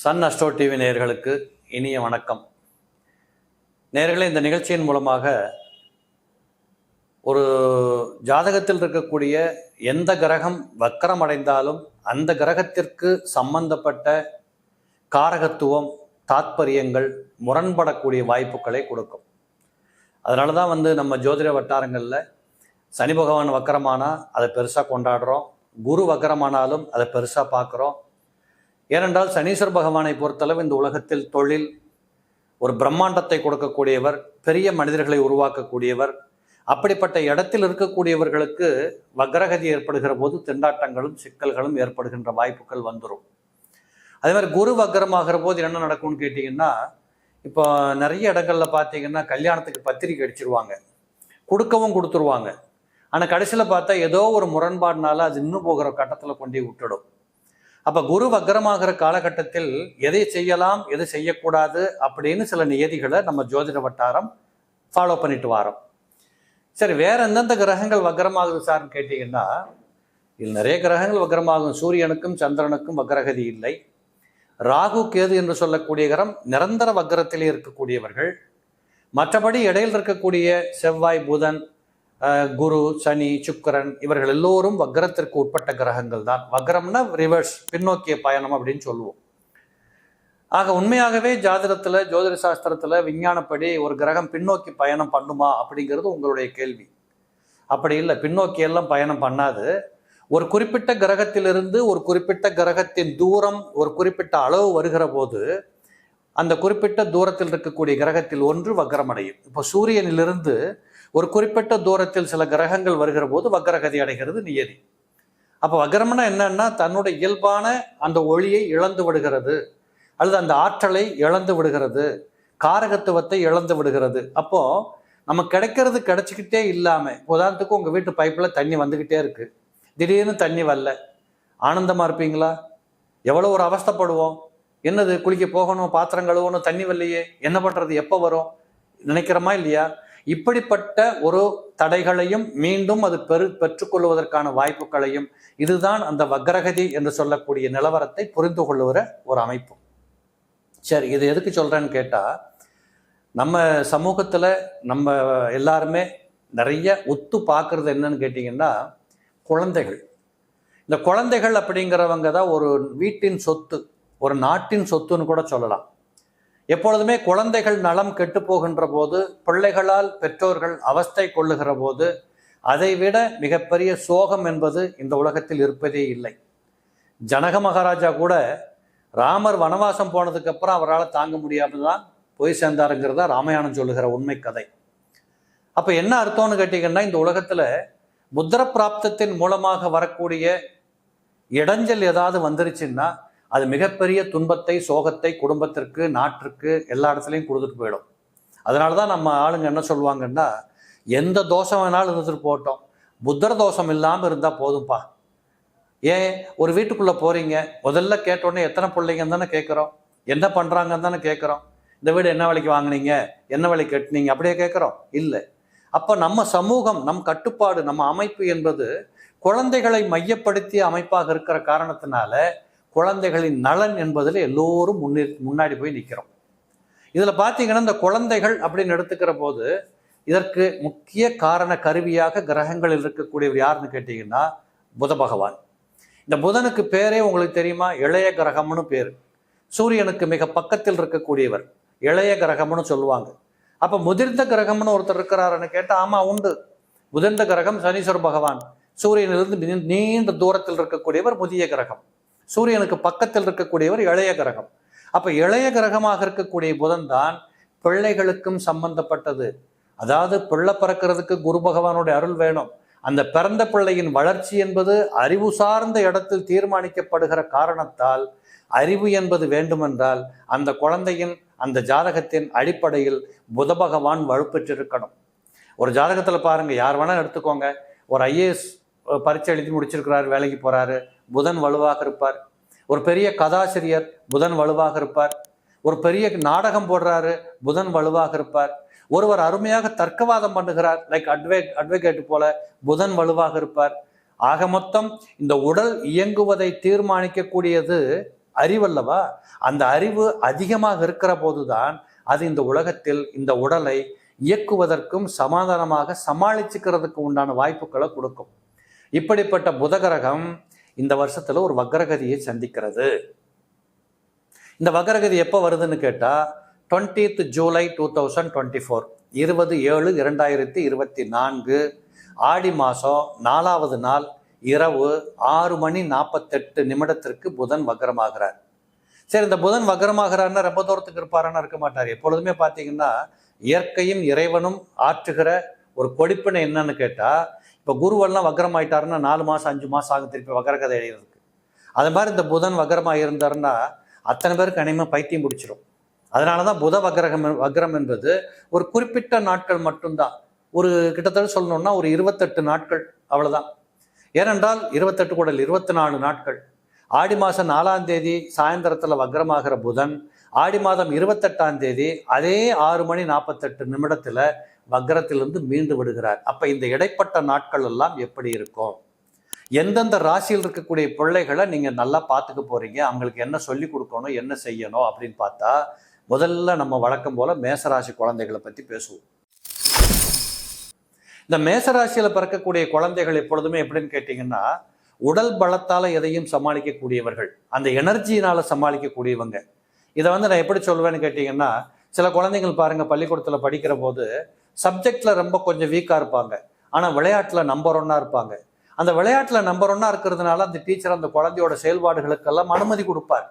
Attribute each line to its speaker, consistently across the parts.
Speaker 1: Sun Astro TV நேயர்களுக்கு இனிய வணக்கம். நேர்களை இந்த நிகழ்ச்சியின் மூலமாக ஒரு ஜாதகத்தில் இருக்கக்கூடிய எந்த கிரகம் வக்கரம் அடைந்தாலும் அந்த கிரகத்திற்கு சம்பந்தப்பட்ட காரகத்துவம் தாத்பரியங்கள் முரண்படக்கூடிய வாய்ப்புகளை கொடுக்கும். அதனால தான் வந்து நம்ம ஜோதிட வட்டாரங்களில் சனி பகவான் வக்கரமானால் அதை பெருசாக கொண்டாடுறோம். குரு வக்கரமானாலும் அதை பெருசாக பார்க்குறோம். ஏனென்றால் சனீஸ்வர பகவானை பொறுத்தளவு இந்த உலகத்தில் தொழில் ஒரு பிரம்மாண்டத்தை கொடுக்கக்கூடியவர் பெரிய மனிதர்களை உருவாக்கக்கூடியவர் அப்படிப்பட்ட இடத்தில் இருக்கக்கூடியவர்களுக்கு வக்ரகதி ஏற்படுகிற போது திண்டாட்டங்களும் சிக்கல்களும் ஏற்படுகின்ற வாய்ப்புகள் வந்துடும் அதே மாதிரி குரு வக்ரமாகிற போது என்ன நடக்கும்னு கேட்டிங்கன்னா இப்போ நிறைய இடங்கள்ல பார்த்தீங்கன்னா கல்யாணத்துக்கு பத்திரிக்கை அடிச்சிருவாங்க. கொடுக்கவும் கொடுத்துருவாங்க. ஆனால் கடைசியில் பார்த்தா ஏதோ ஒரு முரண்பாடுனால அது இன்னும் போகிற கட்டத்தில் கொண்டு விட்டுடும். அப்ப குரு வக்ரமாகிற காலகட்டத்தில் எதை செய்யலாம் எதை செய்யக்கூடாது அப்படின்னு சில நியதிகளை நம்ம ஜோதிட வட்டாரம் ஃபாலோ பண்ணிட்டு வரோம். சரி வேற எந்தெந்த கிரகங்கள் வக்ரமாகுது சார்னு கேட்டீங்கன்னா இதில் நிறைய கிரகங்கள் வக்ரமாகும் சூரியனுக்கும் சந்திரனுக்கும் வக்ரகதி இல்லை. ராகு கேது என்று சொல்லக்கூடிய கிரகம் நிரந்தர வக்ரத்திலே இருக்கக்கூடியவர்கள். மற்றபடி இடையில் இருக்கக்கூடிய செவ்வாய் புதன் குரு சனி சுக்கரன் இவர்கள் எல்லோரும் வக்ரத்திற்கு உட்பட்ட கிரகங்கள் தான். வக்ரம்னா ரிவர்ஸ் பின்னோக்கிய பயணம் அப்படின்னு சொல்லுவோம். ஆக உண்மையாகவே ஜாதகத்தில் ஜோதிட சாஸ்திரத்தில் விஞ்ஞானப்படி ஒரு கிரகம் பின்னோக்கி பயணம் பண்ணுமா அப்படிங்கிறது உங்களுடைய கேள்வி. அப்படி இல்லை பின்னோக்கி எல்லாம் பயணம் பண்ணாது. ஒரு குறிப்பிட்ட கிரகத்திலிருந்து ஒரு குறிப்பிட்ட கிரகத்தின் தூரம் ஒரு குறிப்பிட்ட அளவு வருகிற போது அந்த குறிப்பிட்ட தூரத்தில் இருக்கக்கூடிய கிரகத்தில் ஒன்று வக்ரமடையும் இப்போ சூரியனிலிருந்து ஒரு குறிப்பிட்ட தூரத்தில் சில கிரகங்கள் வருகிற போது வக்ரகதி அடைகிறது நியதி. அப்போ வக்ரம்னா என்னன்னா தன்னுடைய இயல்பான அந்த ஒளியை இழந்து விடுகிறது அல்லது அந்த ஆற்றலை இழந்து விடுகிறது காரகத்துவத்தை இழந்து விடுகிறது. அப்போ நம்ம கிடைக்கிறது கிடைச்சிக்கிட்டே இல்லாமல் உதாரணத்துக்கு உங்கள் வீட்டு பைப்பில் தண்ணி வந்துக்கிட்டே இருக்கு. திடீர்னு தண்ணி வரல. ஆனந்தமாக இருப்பீங்களா? எவ்வளோ ஒரு அவஸ்தைப்படுவோம். என்னது குளிக்க போகணும் பாத்திரம் கழுவணும் தண்ணி வரலையே என்ன பண்ணுறது எப்போ வரும்? நினைக்கிறோமா இல்லையா? இப்படிப்பட்ட ஒரு தடைகளையும் மீண்டும் அது பெரு பெற்றுக்கொள்வதற்கான வாய்ப்புகளையும் இதுதான் அந்த வக்ரகதி என்று சொல்லக்கூடிய நிலவரத்தை புரிந்து கொள்ளுகிற ஒரு அமைப்பு. சரி இது எதுக்கு சொல்கிறேன்னு கேட்டால் நம்ம சமூகத்தில் நம்ம எல்லாருமே நிறைய ஒத்து பார்க்குறது என்னன்னு கேட்டிங்கன்னா குழந்தைகள். இந்த குழந்தைகள் அப்படிங்கிறவங்க தான் ஒரு வீட்டின் சொத்து ஒரு நாட்டின் சொத்துன்னு கூட சொல்லலாம். எப்பொழுதுமே குழந்தைகள் நலம் கெட்டு போகின்ற போது பிள்ளைகளால் பெற்றோர்கள் அவஸ்தை கொள்ளுகிற போது அதைவிட மிகப்பெரிய சோகம் என்பது இந்த உலகத்தில் இருப்பதே இல்லை. ஜனக மகாராஜா கூட ராமர் வனவாசம் போனதுக்கப்புறம் அவரால் தாங்க முடியாமல் தான் போய் சேர்ந்தாருங்கிறதா ராமாயணம் சொல்லுகிற உண்மை கதை. அப்போ என்ன அர்த்தம்னு கேட்டிங்கன்னா இந்த உலகத்தில் முத்திர பிராப்தத்தின் மூலமாக வரக்கூடிய இடைஞ்சல் ஏதாவது வந்துருச்சுன்னா அது மிகப்பெரிய துன்பத்தை சோகத்தை குடும்பத்திற்கு நாட்டிற்கு எல்லா இடத்துலையும் கொடுத்துட்டு போயிடும். அதனால தான் நம்ம ஆளுங்க என்ன சொல்லுவாங்கன்னா எந்த தோஷம் வேணாலும் இருந்துட்டு போட்டோம் புத்தர தோஷம் இல்லாமல் இருந்தால் போதும்ப்பா ஏன்? ஒரு வீட்டுக்குள்ளே போகிறீங்க முதல்ல கேட்டோடனே எத்தனை பிள்ளைங்கன்னு தானே கேட்குறோம். என்ன பண்ணுறாங்கன்னு தானே கேட்குறோம். இந்த வீடு என்ன விலைக்கு வாங்குனீங்க? என்ன விலைக்கு கட்டினீங்க? அப்படியே கேட்குறோம். இல்லை. அப்போ நம்ம சமூகம் நம் கட்டுப்பாடு நம்ம அமைப்பு என்பது குழந்தைகளை மையப்படுத்திய அமைப்பாக இருக்கிற காரணத்தினால குழந்தைகளின் நலன் என்பதில் எல்லோரும் முன்னே முன்னாடி போய் நிற்கிறோம் இதில் பார்த்தீங்கன்னா இந்த குழந்தைகள் அப்படின்னு எடுத்துக்கிற போது இதற்கு முக்கிய காரண கருவியாக கிரகங்களில் இருக்கக்கூடியவர் யாருன்னு கேட்டிங்கன்னா புத பகவான். இந்த புதனுக்கு பேரே உங்களுக்கு தெரியுமா? இளைய கிரகம்னு பேர். சூரியனுக்கு மிக பக்கத்தில் இருக்கக்கூடியவர். இளைய கிரகம்னு சொல்லுவாங்க. அப்போ முதிர்ந்த கிரகம்னு ஒருத்தர் இருக்கிறாருன்னு கேட்டால் ஆமாம் உண்டு. முதிர்ந்த கிரகம் சனீஸ்வர பகவான். சூரியனிலிருந்து நீ- நீண்ட தூரத்தில் இருக்கக்கூடியவர் முதிய கிரகம். சூரியனுக்கு பக்கத்தில் இருக்கக்கூடியவர் இளைய கிரகம். அப்ப இளைய கிரகமாக இருக்கக்கூடிய புதன் தான் பிள்ளைகளுக்கும் சம்பந்தப்பட்டது. அதாவது பிள்ளை பிறக்கிறதுக்கு குரு பகவானுடைய அருள் வேணும். அந்த பிறந்த பிள்ளையின் வளர்ச்சி என்பது அறிவு சார்ந்த இடத்தில் தீர்மானிக்கப்படுகிற காரணத்தால் அறிவு என்பது வேண்டுமென்றால் அந்த குழந்தையின் அந்த ஜாதகத்தின் அடிப்படையில் புத பகவான் வலுப்பெற்றிருக்கணும். ஒரு ஜாதகத்தில் பாருங்க யார் வேணால் எடுத்துக்கோங்க. ஒரு ஐஏஎஸ் பரீட்சை எழுதி முடிச்சிருக்கிறாரு வேலைக்கு போறாரு. புதன் வலுவாக இருப்பார். ஒரு பெரிய கதாசிரியர் புதன் வலுவாக இருப்பார். ஒரு பெரிய நாடகம் போடுறாரு புதன் வலுவாக இருப்பார். ஒருவர் அருமையாக தர்க்கவாதம் பண்ணுகிறார் லைக் அட்வே அட்வொகேட் போல புதன் வலுவாக இருப்பார். ஆக மொத்தம் இந்த உடல் இயங்குவதை தீர்மானிக்கக்கூடியது அறிவல்லவா அந்த அறிவு அதிகமாக இருக்கிற போதுதான் அது இந்த உலகத்தில் இந்த உடலை இயக்குவதற்கும் சமாதானமாக சமாளிச்சுக்கிறதுக்கு உண்டான வாய்ப்புகளை கொடுக்கும். இப்படிப்பட்ட புதகிரகம் இந்த வருஷத்துல ஒரு வக்ரகதியை சந்திக்கிறது. இந்த வக்ரகதி எப்போ வருதுன்னு கேட்டால் twentieth July two thousand twenty four இருபது ஏழு இரண்டாயிரத்தி இருபத்தி நான்கு ஆடி மாதம் நாலாவது நாள் இரவு ஆறு மணி நாற்பத்தெட்டு நிமிடத்திற்கு புதன் வக்ரமாகிறார். சரி இந்த புதன் வக்ரமாகிறார்னா ரொம்ப தூரத்துக்கு இருப்பாருன்னு இருக்க மாட்டார். எப்பொழுதுமே பார்த்தீங்கன்னா இயற்கையும் இறைவனும் ஆற்றுகிற ஒரு கொடிப்பினை என்னன்னு கேட்டால் இப்போ குருவெல்லாம் வக்ரமாயிட்டாருன்னா நாலு மாதம் அஞ்சு மாதம் ஆகும் திருப்பி வக்ரகதை எழுதுறதுக்கு. அது மாதிரி இந்த புதன் வக்ரமாக இருந்தாருன்னா அத்தனை பேருக்கு அனிமே பைத்தியம் பிடிச்சிரும். அதனால தான் புத வக்ரகம் வக்ரம் என்பது ஒரு குறிப்பிட்ட நாட்கள் மட்டும்தான். ஒரு கிட்டத்தட்ட சொல்லணும்னா ஒரு இருபத்தெட்டு நாட்கள் அவ்வளோதான் ஏனென்றால் இருபத்தெட்டு கூட இருபத்தி நாலு நாட்கள். ஆடி மாதம் நாலாம் தேதி சாயந்தரத்தில் வக்ரமாகிற புதன் ஆடி மாதம் இருபத்தெட்டாம் தேதி அதே ஆறு மணி நாற்பத்தெட்டு நிமிடத்தில் வக்ரத்திலிருந்து மீண்டு விடுகிறார். அப்போ இந்த இடைப்பட்ட நாட்கள் எல்லாம் எப்படி இருக்கும்? எந்தெந்த ராசியில் இருக்கக்கூடிய பிள்ளைகளை நீங்கள் நல்லா பார்த்துக்க போறீங்க? அவங்களுக்கு என்ன சொல்லி கொடுக்கணும்? என்ன செய்யணும்? அப்படின்னு பார்த்தா முதல்ல நம்ம வழக்கம் போல மேசராசி குழந்தைகளை பற்றி பேசுவோம். இந்த மேசராசியில் பிறக்கக்கூடிய குழந்தைகள் எப்பொழுதுமே எப்படின்னு கேட்டிங்கன்னா உடல் பலத்தால் எதையும் சமாளிக்கக்கூடியவர்கள். அந்த எனர்ஜியினால சமாளிக்கக்கூடியவங்க. இதை வந்து நான் எப்படி சொல்வேன்னு கேட்டிங்கன்னா சில குழந்தைகள் பாருங்க பள்ளிக்கூடத்தில் படிக்கிற போது சப்ஜெக்டில் ரொம்ப கொஞ்சம் வீக்காக இருப்பாங்க. ஆனால் விளையாட்டில் நம்பர் ஒன்னாக இருப்பாங்க. அந்த விளையாட்டில் நம்பர் ஒன்னாக இருக்கிறதுனால அந்த டீச்சர் அந்த குழந்தையோட செயல்பாடுகளுக்கெல்லாம் அனுமதி கொடுப்பார்.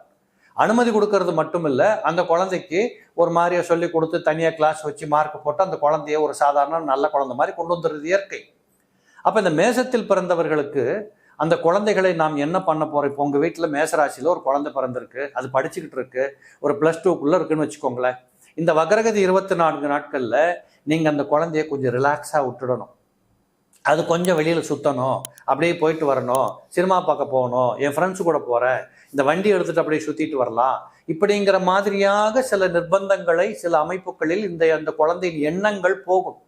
Speaker 1: அனுமதி கொடுக்கறது மட்டும் இல்லை அந்த குழந்தைக்கு ஒரு மாதிரியை சொல்லி கொடுத்து தனியாக கிளாஸ் வச்சு மார்க் போட்டு அந்த குழந்தைய ஒரு சாதாரண நல்ல குழந்தை மாதிரி கொண்டு வந்துடுறது இயற்கை. அப்போ இந்த மேசத்தில் பிறந்தவர்களுக்கு அந்த குழந்தைகளை நாம் என்ன பண்ண போகிறோம் இப்போ உங்கள் வீட்டில் மேசராசியில் ஒரு குழந்தை பிறந்திருக்கு. அது படிச்சுக்கிட்டு இருக்கு. ஒரு ப்ளஸ் டூக்குள்ளே இருக்குன்னு வச்சுக்கோங்களேன். இந்த வக்ரகதி இருபத்தி நான்கு நாட்களில் நீங்கள் அந்த குழந்தைய கொஞ்சம் ரிலாக்ஸாக விட்டுடணும். அது கொஞ்சம் வெளியில் சுற்றணும் அப்படியே போயிட்டு வரணும். சினிமா பார்க்க போகணும். என் ஃப்ரெண்ட்ஸ் கூட போகிறேன் இந்த வண்டி எடுத்துகிட்டு அப்படியே சுற்றிட்டு வரலாம். இப்படிங்கிற மாதிரியாக சில நிர்பந்தங்களை சில அமைப்புகளில் இந்த அந்த குழந்தையின் எண்ணங்கள் போகும்.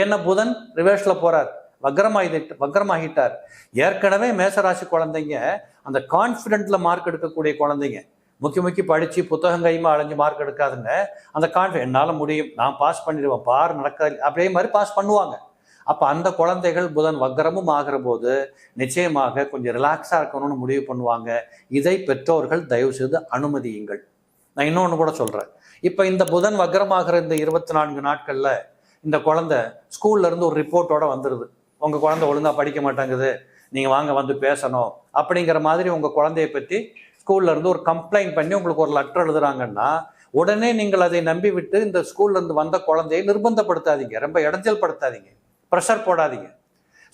Speaker 1: ஏன்னா புதன்? ரிவர்ஸில் போகிறார் வக்ரமாகிட்டு வக்ரமாகிட்டார். ஏற்கனவே மேசராசி குழந்தைங்க அந்த கான்ஃபிடென்ட்டில் மார்க் எடுக்கக்கூடிய குழந்தைங்க. முக்கி முக்கி படித்து புத்தகம் கையுமா அலைஞ்சு மார்க் எடுக்காதுங்க. அந்த கான்ஃபிடென்ட் என்னால் முடியும். நான் பாஸ் பண்ணிடுவேன். பார் நடக்காது. அப்படியே மாதிரி பாஸ் பண்ணுவாங்க. அப்போ அந்த குழந்தைகள் புதன் வக்ரமும் ஆகிற போது நிச்சயமாக கொஞ்சம் ரிலாக்ஸாக இருக்கணும்னு முடிவு பண்ணுவாங்க. இதை பெற்றோர்கள் தயவு செய்து அனுமதியுங்கள். நான் இன்னொன்று கூட சொல்கிறேன் இப்போ இந்த புதன் வக்ரமாகிற இந்த இருபத்தி நான்கு நாட்களில் இந்த குழந்தை ஸ்கூல்ல இருந்து ஒரு ரிப்போர்ட்டோட வந்துடுது உங்கள் குழந்தை ஒழுங்காக படிக்க மாட்டேங்குது. நீங்கள் வாங்க வந்து பேசணும். அப்படிங்கிற மாதிரி உங்கள் குழந்தைய பற்றி ஸ்கூல்ல இருந்து ஒரு கம்ப்ளைண்ட் பண்ணி உங்களுக்கு ஒரு லெட்டர் எழுதுறாங்கன்னா உடனே நீங்கள் அதை நம்பி விட்டு இந்த ஸ்கூல்ல இருந்து வந்த குழந்தையை நிர்பந்தப்படுத்தாதீங்க. ரொம்ப இடைஞ்சல் படுத்தாதீங்க. ப்ரெஷர் போடாதீங்க.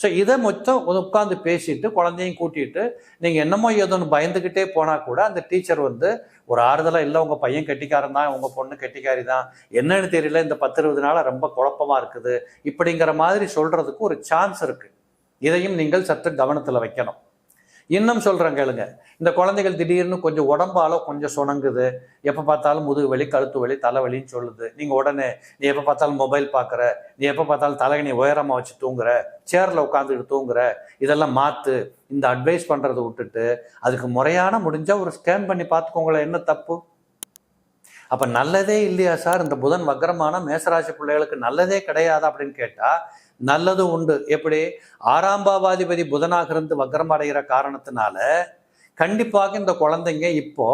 Speaker 1: ஸோ இதை மொத்தம் உட்காந்து பேசிட்டு குழந்தையும் கூட்டிட்டு நீங்கள் என்னமோ ஏதோன்னு பயந்துக்கிட்டே போனால் கூட அந்த டீச்சர் வந்து ஒரு ஆறுதலாக இல்லை உங்கள் பையன் கெட்டிக்காரன் தான் உங்கள் பொண்ணு கெட்டிக்காரி தான். என்னன்னு தெரியல இந்த பத்து இருபது நாளாக ரொம்ப குழப்பமா இருக்குது. இப்படிங்கிற மாதிரி சொல்றதுக்கு ஒரு சான்ஸ் இருக்கு. இதையும் நீங்கள் சற்று கவனத்தில் வைக்கணும். இன்னும் சொல்கிறேன் கேளுங்க. இந்த குழந்தைகள் திடீர்னு கொஞ்சம் உடம்பால கொஞ்சம் சுணங்குது. எப்போ பார்த்தாலும் முதுகு வலி கழுத்து வலி தலைவலின்னு சொல்லுது. நீங்கள் உடனே நீ எப்போ பார்த்தாலும் மொபைல் பார்க்குற நீ எப்போ பார்த்தாலும் தலைகணி உயரமாக வச்சு தூங்குற? சேரில் உட்காந்துட்டு தூங்குற? இதெல்லாம் மாற்று இந்த அட்வைஸ் பண்ணுறத விட்டுட்டு அதுக்கு முறையான முடிஞ்சால் ஒரு ஸ்கேன் பண்ணி பார்த்துக்கோங்களேன் என்ன தப்பு? அப்போ நல்லதே இல்லையா சார்? இந்த புதன் வக்கரமான மேசராசி பிள்ளைகளுக்கு நல்லதே கிடையாது அப்படின்னு கேட்டால் நல்லதும் உண்டு. எப்படி? ஆறாம் பாவாதிபதி புதனாக இருந்து வக்ரம் அடைகிற காரணத்தினால கண்டிப்பாக இந்த குழந்தைங்க இப்போ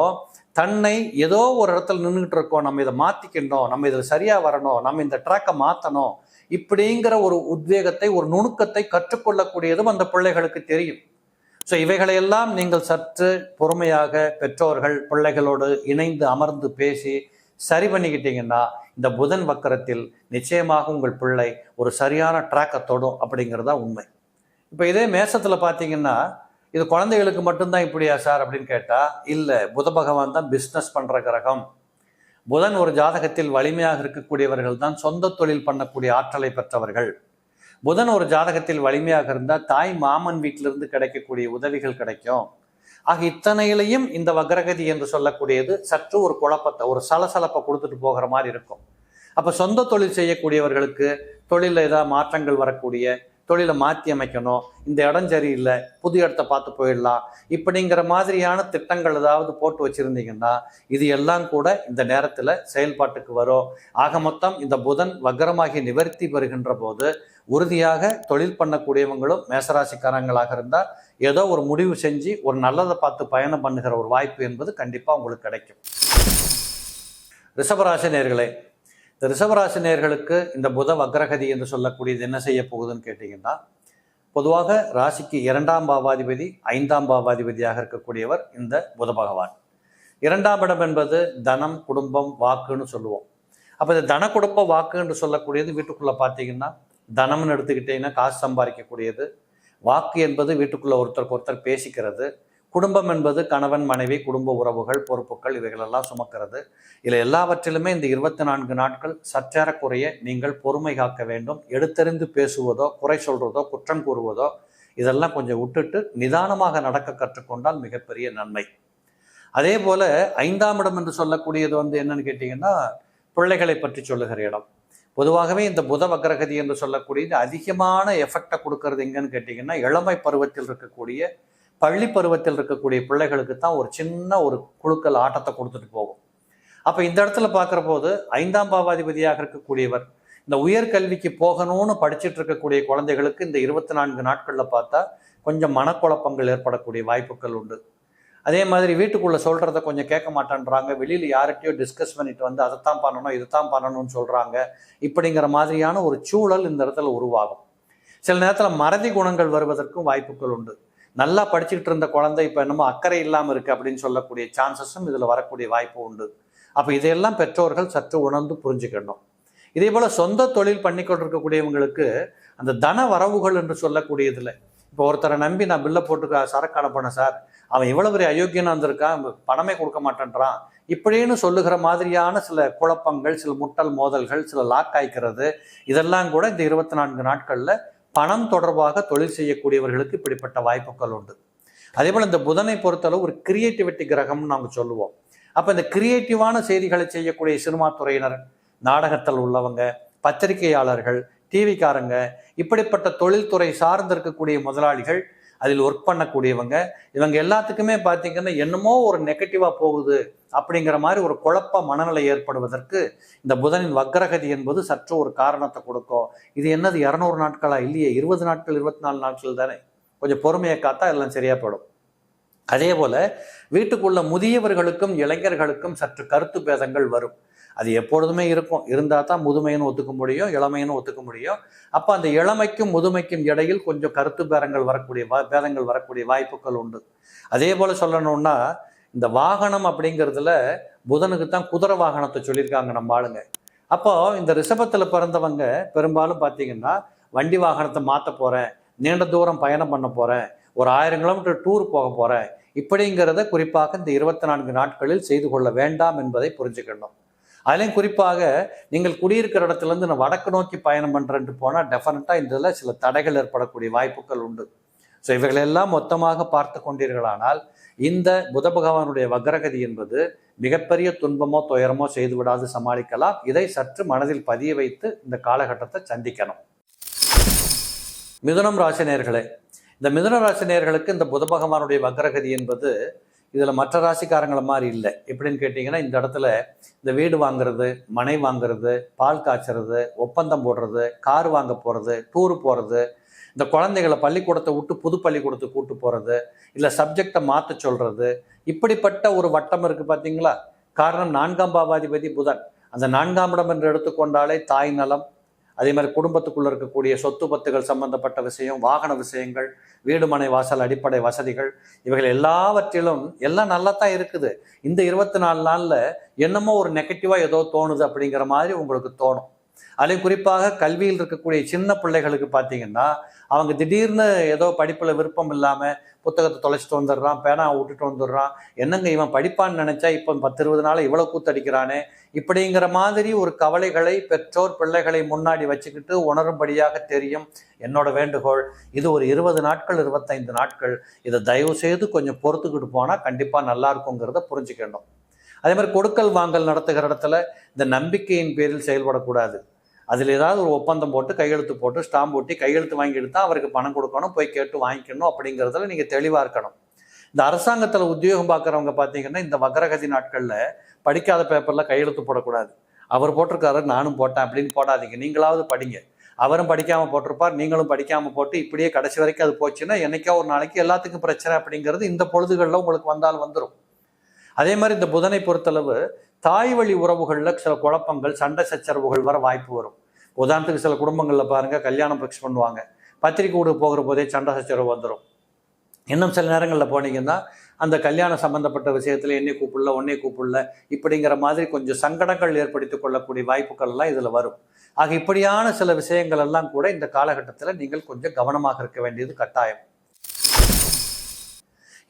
Speaker 1: தன்னை ஏதோ ஒரு இடத்துல நின்றுட்டு இருக்கோம். நம்ம இதை மாத்திக்கணும் நம்ம இதில் சரியா வரணும். நம்ம இந்த ட்ராக்கை மாற்றணும் இப்படிங்கிற ஒரு உத்வேகத்தை ஒரு நுணுக்கத்தை கற்றுக்கொள்ளக்கூடியதும் அந்த பிள்ளைகளுக்கு தெரியும். ஸோ இவைகளையெல்லாம் நீங்கள் சற்று பொறுமையாக பெற்றோர்கள் பிள்ளைகளோடு இணைந்து அமர்ந்து பேசி சரி பண்ணிக்கிட்டீங்கன்னா இந்த புதன் வக்கரத்தில் நிச்சயமாக உங்கள் பிள்ளை ஒரு சரியான ட்ராக்கை தொடும் அப்படிங்கிறதா உண்மை. இப்போ இதே மேசத்தில் பார்த்தீங்கன்னா இது குழந்தைகளுக்கு மட்டும்தான் இப்படியா சார் அப்படின்னு கேட்டால் இல்லை புத பகவான் தான் பிஸ்னஸ் பண்ணுற கிரகம். புதன் ஒரு ஜாதகத்தில் வலிமையாக இருக்கக்கூடியவர்கள் தான் சொந்த தொழில் பண்ணக்கூடிய ஆற்றலை பெற்றவர்கள். புதன் ஒரு ஜாதகத்தில் வலிமையாக இருந்தால் தாய் மாமன் வீட்டிலிருந்து கிடைக்கக்கூடிய உதவிகள் கிடைக்கும். ஆக இத்தனையிலையும் இந்த வக்ரகதி என்று சொல்லக்கூடியது சற்று ஒரு குழப்பத்தை ஒரு சலசலப்பை கொடுத்துட்டு போகிற மாதிரி இருக்கும். அப்போ சொந்த தொழில் செய்யக்கூடியவர்களுக்கு தொழிலில் ஏதாவது மாற்றங்கள் வரக்கூடிய தொழிலை மாற்றி அமைக்கணும் இந்த இடம் சரியில்லை புது இடத்த பார்த்து போயிடலாம் இப்படிங்கிற மாதிரியான திட்டங்கள் ஏதாவது போட்டு வச்சுருந்தீங்கன்னா இது எல்லாம் கூட இந்த நேரத்தில் செயல்பாட்டுக்கு வரும். ஆக மொத்தம் இந்த புதன் வக்கரமாகி நிவர்த்தி பெறுகின்ற போது உறுதியாக தொழில் பண்ணக்கூடியவங்களும் மேசராசிக்காரங்களாக இருந்தால் ஏதோ ஒரு முடிவு செஞ்சு ஒரு நல்லதை பார்த்து பயணம் பண்ணுகிற ஒரு வாய்ப்பு என்பது கண்டிப்பாக உங்களுக்கு கிடைக்கும். ரிஷபராசி நேர்களே இந்த ரிஷபராசி நேர்களுக்கு இந்த புத வக்ரகதி என்று சொல்லக்கூடியது என்ன செய்ய போகுதுன்னு கேட்டிங்கன்னா பொதுவாக ராசிக்கு இரண்டாம் பாவாதிபதி ஐந்தாம் பாவாதிபதியாக இருக்கக்கூடியவர் இந்த புத பகவான். இரண்டாம் இடம் என்பது தனம் குடும்பம் வாக்குன்னு சொல்லுவோம். அப்போ இந்த தன குடும்ப வாக்குன்னு சொல்லக்கூடியது வீட்டுக்குள்ளே பார்த்தீங்கன்னா தனம்னு எடுத்துக்கிட்டிங்கன்னா காசு சம்பாதிக்கக்கூடியது. வாக்கு என்பது வீட்டுக்குள்ளே ஒருத்தருக்கு ஒருத்தர் பேசிக்கிறது. குடும்பம் என்பது கணவன் மனைவி குடும்ப உறவுகள் பொறுப்புகள் இவைகளெல்லாம் சுமக்கிறது. இதில் எல்லாவற்றிலுமே இந்த இருபத்தி நான்கு நாட்கள் சற்றேறக்குறைய நீங்கள் பொறுமை காக்க வேண்டும். எடுத்தறிந்து பேசுவதோ குறை சொல்றதோ குற்றம் கூறுவதோ இதெல்லாம் கொஞ்சம் விட்டுட்டு நிதானமாக நடக்க கற்றுக்கொண்டால் மிகப்பெரிய நன்மை. அதே போல ஐந்தாம் இடம் என்று சொல்லக்கூடியது வந்து என்னன்னு கேட்டிங்கன்னா பிள்ளைகளை பற்றி சொல்லுகிற இடம். பொதுவாகவே இந்த புத வக்ரகதி என்று சொல்லக்கூடியது அதிகமான எஃபெக்டை கொடுக்கறது எங்கன்னு கேட்டிங்கன்னா இளமை பருவத்தில் இருக்கக்கூடிய பள்ளி பருவத்தில் இருக்கக்கூடிய பிள்ளைகளுக்கு தான் ஒரு சின்ன ஒரு குழுக்கள் ஆட்டத்தை கொடுத்துட்டு போகும். அப்போ இந்த இடத்துல பார்க்குற போது ஐந்தாம் பாவாதிபதியாக இருக்கக்கூடியவர் இந்த உயர்கல்விக்கு போகணும்னு படிச்சுட்டு இருக்கக்கூடிய குழந்தைகளுக்கு இந்த இருபத்தி நான்கு நாட்களில் பார்த்தா கொஞ்சம் மனக்குழப்பங்கள் ஏற்படக்கூடிய வாய்ப்புகள் உண்டு. அதே மாதிரி வீட்டுக்குள்ளே சொல்கிறத கொஞ்சம் கேட்க மாட்டேன்றாங்க. வெளியில் யார்கிட்டயோ டிஸ்கஸ் பண்ணிட்டு வந்து அதைத்தான் பண்ணணும் இதைத்தான் பண்ணணும்னு சொல்கிறாங்க இப்படிங்கிற மாதிரியான ஒரு சூழல் இந்த இடத்துல உருவாகும். சில நேரத்தில் மறதி குணங்கள் வருவதற்கும் வாய்ப்புகள் உண்டு. நல்லா படிச்சுக்கிட்டு இருந்த குழந்தை இப்போ என்னமோ அக்கறை இல்லாமல் இருக்குது அப்படின்னு சொல்லக்கூடிய சான்சஸும் இதில் வரக்கூடிய வாய்ப்பு உண்டு. அப்போ இதையெல்லாம் பெற்றோர்கள் சற்று உணர்ந்து புரிஞ்சுக்கணும். இதே போல் சொந்த தொழில் பண்ணி கொண்டிருக்கக்கூடியவங்களுக்கு அந்த தன வரவுகள் என்று சொல்லக்கூடியதில் இப்போ ஒருத்தரை நம்பி நான் பில்லை போட்டு சரக்கு அனுப்பினேன் சார். அவன் இவ்வளவு பெரிய அயோக்கியனாக இருந்திருக்கான் பணமே கொடுக்க மாட்டேன்றான். இப்படின்னு சொல்லுகிற மாதிரியான சில குழப்பங்கள் சில முட்டல் மோதல்கள் சில லாக் ஆய்க்கிறது இதெல்லாம் கூட இந்த இருபத்தி நான்கு நாட்களில் பணம் தொடர்பாக தொழில் செய்யக்கூடியவர்களுக்கு இப்படிப்பட்ட வாய்ப்புகள் உண்டு. அதே போல் இந்த புதனை பொறுத்தளவு ஒரு கிரியேட்டிவிட்டி கிரகம்னு நாங்கள் சொல்லுவோம். அப்போ இந்த கிரியேட்டிவான செய்திகளை செய்யக்கூடிய சினிமா துறையினர் நாடகத்தில் உள்ளவங்க பத்திரிகையாளர்கள் டிவிக்காரங்க இப்படிப்பட்ட தொழில்துறை சார்ந்திருக்கக்கூடிய முதலாளிகள் அதில் ஒர்க் பண்ணக்கூடியவங்க. இவங்க எல்லாத்துக்குமே பார்த்தீங்கன்னா என்னமோ ஒரு நெகட்டிவாக போகுது அப்படிங்கிற மாதிரி ஒரு குழப்ப மனநிலை ஏற்படுவதற்கு இந்த புதனின் வக்ரகதி என்பது சற்று ஒரு காரணத்தை கொடுக்கும். இது என்னது இரநூறு நாட்களா இல்லையே? இருபது நாட்கள் இருபத்தி நாலு நாட்கள் தானே? கொஞ்சம் பொறுமையை காத்தா எல்லாம் சரியா போயிடும் அதே போல வீட்டுக்குள்ள முதியவர்களுக்கும் இளைஞர்களுக்கும் சற்று கருத்து பேதங்கள் வரும். அது எப்பொழுதுமே இருக்கும். இருந்தால் தான் முதுமைன்னு ஒத்துக்க முடியும் இளமைன்னு ஒத்துக்க முடியும். அப்போ அந்த இளமைக்கும் முதுமைக்கும் இடையில் கொஞ்சம் கருத்து பேரங்கள் வரக்கூடிய பேதங்கள் வரக்கூடிய வாய்ப்புகள் உண்டு. அதே போல் சொல்லணும்னா இந்த வாகனம் அப்படிங்கிறதுல புதனுக்கு தான் குதிரை வாகனத்தை சொல்லியிருக்காங்க நம்ம ஆளுங்க. அப்போ இந்த ரிஷபத்தில் பிறந்தவங்க பெரும்பாலும் பார்த்தீங்கன்னா வண்டி வாகனத்தை மாற்ற போகிறேன் நீண்ட தூரம் பயணம் பண்ண போகிறேன் ஒரு ஆயிரம் கிலோமீட்டர் டூர் போக போகிறேன் இப்படிங்கிறத குறிப்பாக இந்த இருபத்தி நான்கு நாட்களில் செய்து கொள்ள வேண்டாம் என்பதை புரிஞ்சுக்கணும். அதுலேயும் குறிப்பாக நீங்கள் குடியிருக்கிற இடத்துலேருந்து நான் வடக்கு நோக்கி பயணம் பண்ணுறேன்ட்டு போனால் டெஃபினட்டாக இதில் சில தடைகள் ஏற்படக்கூடிய வாய்ப்புகள் உண்டு. ஸோ இவைகளெல்லாம் மொத்தமாக பார்த்து கொண்டீர்களானால் இந்த புத பகவானுடைய வக்ரகதி என்பது மிகப்பெரிய துன்பமோ துயரமோ செய்து விடாது சமாளிக்கலாம். இதை சற்று மனதில் பதிய வைத்து இந்த காலகட்டத்தை சந்திக்கணும். மிதுனம் ராசினியர்களே இந்த மிதுன ராசினியர்களுக்கு இந்த புத பகவானுடைய வக்ரகதி என்பது இதில் மற்ற ராசிக்காரங்களை மாதிரி இல்லை. எப்படின்னு கேட்டிங்கன்னா இந்த இடத்துல இந்த வீடு வாங்குறது மனை வாங்குறது பால் காய்ச்சறது ஒப்பந்தம் போடுறது கார் வாங்க போகிறது டூர் போகிறது இந்த குழந்தைகளை பள்ளிக்கூடத்தை விட்டு புது பள்ளிக்கூடத்துக்கு கூட்டு போகிறது இல்லை சப்ஜெக்டை மாற்ற சொல்கிறது இப்படிப்பட்ட ஒரு வட்டம் இருக்குது பார்த்தீங்களா காரணம் நான்காம் பாவாதிபதி புதன். அந்த நான்காம் இடம் என்று எடுத்துக்கொண்டாலே தாய் நலம் அதே மாதிரி குடும்பத்துக்குள்ள இருக்கக்கூடிய சொத்து பத்துகள் சம்பந்தப்பட்ட விஷயம் வாகன விஷயங்கள் வீடுமனை வாசல் அடிப்படை வசதிகள் இவைகள் எல்லாவற்றிலும் எல்லாம் நல்லா தான் இருக்குது. இந்த இருபத்தி நாலு நாளில் என்னமோ ஒரு நெகட்டிவாக ஏதோ தோணுது அப்படிங்கிற மாதிரி உங்களுக்கு தோணும். அதுலேயும் குறிப்பாக கல்வியில் இருக்கக்கூடிய சின்ன பிள்ளைகளுக்கு பார்த்தீங்கன்னா அவங்க திடீர்னு ஏதோ படிப்பில் விருப்பம் இல்லாமல் புத்தகத்தை தொலைச்சிட்டு வந்துடுறான் பேனா விட்டுட்டு வந்துடுறான். என்னங்க இவன் படிப்பான்னு நினச்சா இப்போ பத்து இருபது நாள் இவ்வளோ கூத்தடிக்கிறானே? இப்படிங்கிற மாதிரி ஒரு கவலைகளை பெற்றோர் பிள்ளைகளை முன்னாடி வச்சுக்கிட்டு உணரும்படியாக தெரியும் என்னோட வேண்டுகோள். இது ஒரு இருபது நாட்கள் இருபத்தைந்து நாட்கள். இதை தயவு செய்து கொஞ்சம் பொறுத்துக்கிட்டு போனால் கண்டிப்பாக நல்லா இருக்குங்கிறத புரிஞ்சுக்கணும். அதே மாதிரி கொடுக்கல் வாங்கல் நடத்துகிற இடத்துல இந்த நம்பிக்கையின் பேரில் செயல்படக்கூடாது. அதில் ஏதாவது ஒரு ஒப்பந்தம் போட்டு கையெழுத்து போட்டு ஸ்டாம்ப் ஒட்டி கையெழுத்து வாங்கி எடுத்தால் அவருக்கு பணம் கொடுக்கணும் போய் கேட்டு வாங்கிக்கணும் அப்படிங்கிறதுல நீங்கள் தெளிவாக இருக்கணும். இந்த அரசாங்கத்தில் உத்தியோகம் பார்க்குறவங்க பார்த்தீங்கன்னா இந்த வக்ரகதி நாட்களில் படிக்காத பேப்பரில் கையெழுத்து போடக்கூடாது. அவர் போட்டிருக்காரு நானும் போட்டேன் அப்படின்னு போடாதீங்க. நீங்களாவது படிங்க. அவரும் படிக்காமல் போட்டிருப்பார் நீங்களும் படிக்காமல் போட்டு இப்படியே கடைசி வரைக்கும் அது போச்சுன்னா என்றைக்கா ஒரு நாளைக்கு எல்லாத்துக்கும் பிரச்சனை அப்படிங்கிறது இந்த பொழுதுகளில் உங்களுக்கு வந்தால் வந்துடும் அதே மாதிரி இந்த புதனை பொறுத்தளவு தாய் வழி உறவுகளில் சில குழப்பங்கள் சண்டை சச்சரவுகள் வர வாய்ப்பு வரும். உதாரணத்துக்கு சில குடும்பங்களில் பாருங்கள் கல்யாணம் ஃபிக்ஸ் பண்ணுவாங்க. பத்திரிக்கை வீடு போகிற போதே சண்டை சச்சரவு வந்துடும் இன்னும் சில நேரங்களில் போனீங்கன்னா அந்த கல்யாணம் சம்மந்தப்பட்ட விஷயத்தில் என்னை கூப்பிடல உன்னை கூப்பிடல இப்படிங்கிற மாதிரி கொஞ்சம் சங்கடங்கள் ஏற்படுத்திக் கொள்ளக்கூடிய வாய்ப்புகள் எல்லாம் இதில் வரும். ஆக இப்படியான சில விஷயங்கள் எல்லாம் கூட இந்த காலகட்டத்தில் நீங்கள் கொஞ்சம் கவனமாக இருக்க வேண்டியது கட்டாயம்.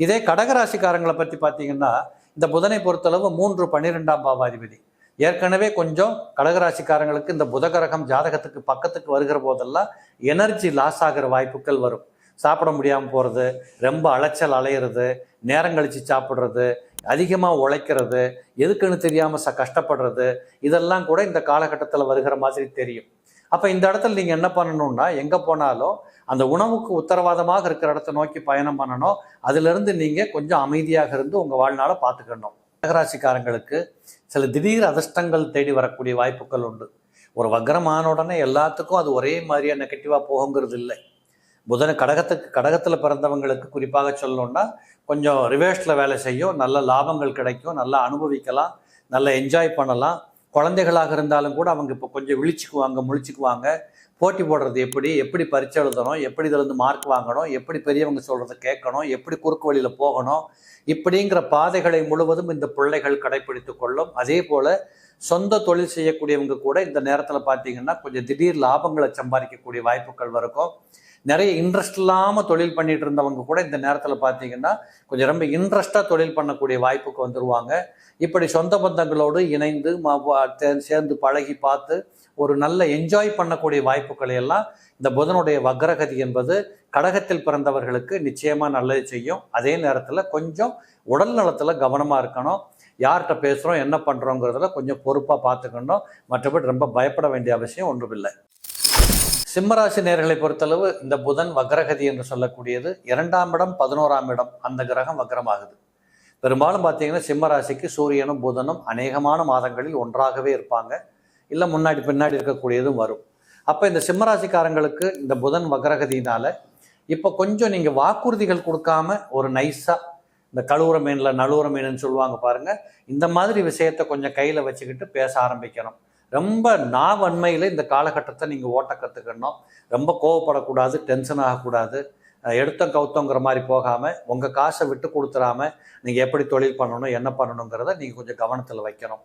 Speaker 1: இதே கடகராசிக்காரங்களை பற்றி பார்த்தீங்கன்னா இந்த புதனை பொறுத்தளவு மூன்று பன்னிரெண்டாம் பாவாதிபதி. ஏற்கனவே கொஞ்சம் கடகராசிக்காரங்களுக்கு இந்த புதகரகம் ஜாதகத்துக்கு பக்கத்துக்கு வருகிற போதெல்லாம் எனர்ஜி லாஸ் ஆகிற வாய்ப்புகள் வரும். சாப்பிட முடியாமல் போகிறது ரொம்ப அலைச்சல் அலையிறது நேரம் கழித்து சாப்பிட்றது அதிகமாக உழைக்கிறது எதுக்குன்னு தெரியாமல் ச கஷ்டப்படுறது இதெல்லாம் கூட இந்த காலகட்டத்தில் வருகிற மாதிரி தெரியும். அப்போ இந்த இடத்துல நீங்கள் என்ன பண்ணணும்னா எங்கே போனாலும் அந்த உணவுக்கு உத்தரவாதமாக இருக்கிற இடத்த நோக்கி பயணம் பண்ணணும். அதிலிருந்து நீங்கள் கொஞ்சம் அமைதியாக இருந்து உங்கள் வாழ்நாளை பார்த்துக்கணும். கடகராசிக்காரங்களுக்கு சில திடீர் அதிர்ஷ்டங்கள் தேடி வரக்கூடிய வாய்ப்புகள் உண்டு. ஒரு வக்ரமான உடனே எல்லாத்துக்கும் அது ஒரே மாதிரியா நெகட்டிவாக போகுங்கிறது இல்லை. புதன கடகத்துக்கு கடகத்தில் பிறந்தவங்களுக்கு குறிப்பாக சொல்லணும்னா கொஞ்சம் ரிவேர்ஸில் வேலை செய்யும் நல்ல லாபங்கள் கிடைக்கும் நல்லா அனுபவிக்கலாம் நல்லா என்ஜாய் பண்ணலாம். குழந்தைகளாக இருந்தாலும் கூட அவங்க இப்போ கொஞ்சம் விழிச்சுக்குவாங்க முழிச்சுக்குவாங்க. போட்டி போடுறது எப்படி எப்படி பரீட்சை எழுதணும் எப்படி இதுலேருந்து மார்க் வாங்கணும் எப்படி பெரியவங்க சொல்கிறத கேட்கணும் எப்படி குறுக்கு வழியில் போகணும் இப்படிங்கிற பாதைகளை முழுவதும் இந்த பிள்ளைகள் கடைபிடித்து கொள்ளும். அதே போல் சொந்த தொழில் செய்யக்கூடியவங்க கூட இந்த நேரத்தில் பார்த்தீங்கன்னா கொஞ்சம் திடீர் லாபங்களை சம்பாதிக்கக்கூடிய வாய்ப்புகள் இருக்கும் நிறைய இன்ட்ரெஸ்ட் இல்லாமல் தொழில் பண்ணிட்டு இருந்தவங்க கூட இந்த நேரத்தில் பார்த்தீங்கன்னா கொஞ்சம் ரொம்ப இன்ட்ரெஸ்டாக தொழில் பண்ணக்கூடிய வாய்ப்புக்கு வந்துருவாங்க. இப்படி சொந்த பந்தங்களோடு இணைந்து சேர்ந்து பழகி பார்த்து ஒரு நல்ல என்ஜாய் பண்ணக்கூடிய வாய்ப்புகளை எல்லாம் இந்த புதனுடைய வக்ரகதி என்பது கடகத்தில் பிறந்தவர்களுக்கு நிச்சயமாக நல்லது செய்யும். அதே நேரத்தில் கொஞ்சம் உடல் நலத்தில் கவனமாக இருக்கணும். யார்கிட்ட பேசுகிறோம் என்ன பண்ணுறோங்கிறதுல கொஞ்சம் பொறுப்பாக பார்த்துக்கணும். மற்றபடி ரொம்ப பயப்பட வேண்டிய அவசியம் ஒன்றுமில்லை. சிம்மராசி நேர்களை பொறுத்தளவு இந்த புதன் வக்ரகதி என்று சொல்லக்கூடியது இரண்டாம் இடம் பதினோராம் இடம். அந்த கிரகம் வக்ரமாகுது. பெரும்பாலும் பார்த்தீங்கன்னா சிம்மராசிக்கு சூரியனும் புதனும் அநேகமான மாதங்களில் ஒன்றாகவே இருப்பாங்க. இல்லை முன்னாடி பின்னாடி இருக்கக்கூடியதும் வரும். அப்போ இந்த சிம்மராசிக்காரங்களுக்கு இந்த புதன் வக்ரகதியினால் இப்போ கொஞ்சம் நீங்கள் வாக்குறுதிகள் கொடுக்காம ஒரு நைஸாக இந்த கழுவுற மீனில் நழுவுற மீனுன்னு சொல்லுவாங்க பாருங்கள் இந்த மாதிரி விஷயத்த கொஞ்சம் கையில் வச்சுக்கிட்டு பேச ஆரம்பிக்கணும். ரொம்ப நாவன்மையில் இந்த காலகட்டத்தை நீங்கள் ஓட்ட கற்றுக்கணும் ரொம்ப கோவப்படக்கூடாது டென்ஷன் ஆகக்கூடாது. எடுத்தம் கவுத்தங்கிற மாதிரி போகாமல் உங்கள் காசை விட்டு கொடுத்துடாம நீங்கள் எப்படி தொழில் பண்ணணும் என்ன பண்ணணுங்கிறத நீங்கள் கொஞ்சம் கவனத்தில் வைக்கணும்.